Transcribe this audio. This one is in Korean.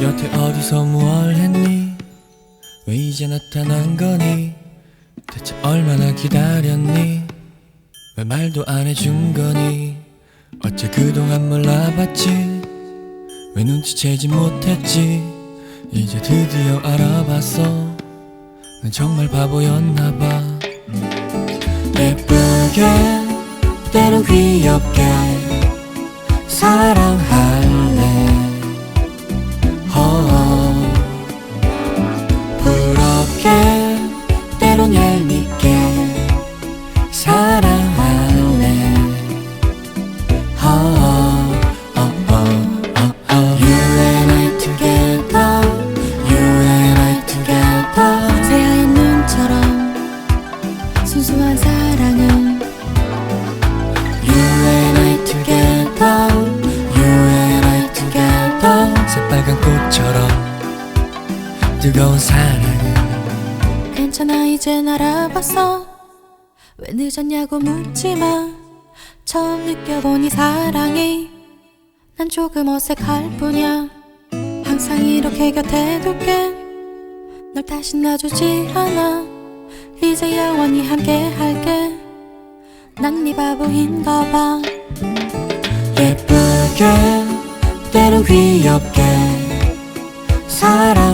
여태 어디서 무얼 했니? 왜 이제 나타난 거니? 대체 얼마나 기다렸니? 왜 말도 안 해준 거니? 어째 그동안 몰라봤지? 왜 눈치채지 못했지? 이제 드디어 알아봤어. 난 정말 바보였나봐. 예쁘게 때론 귀엽게 사랑 사랑할래 어, 어, 어, 어, 어. You and I together You and I together 새하얀 눈처럼 순수한 사랑은 You and I together You and I together 새빨간 꽃처럼 뜨거운 사랑은 괜찮아 이젠 알아봤어 왜 늦었냐고 묻지마. 처음 느껴보니 사랑이 난 조금 어색할 뿐이야. 항상 이렇게 곁에 둘게. 널 다시 놔주지 않아. 이제 영원히 함께 할게. 난 네 바보인가 봐. 예쁘게 때로 귀엽게. 사랑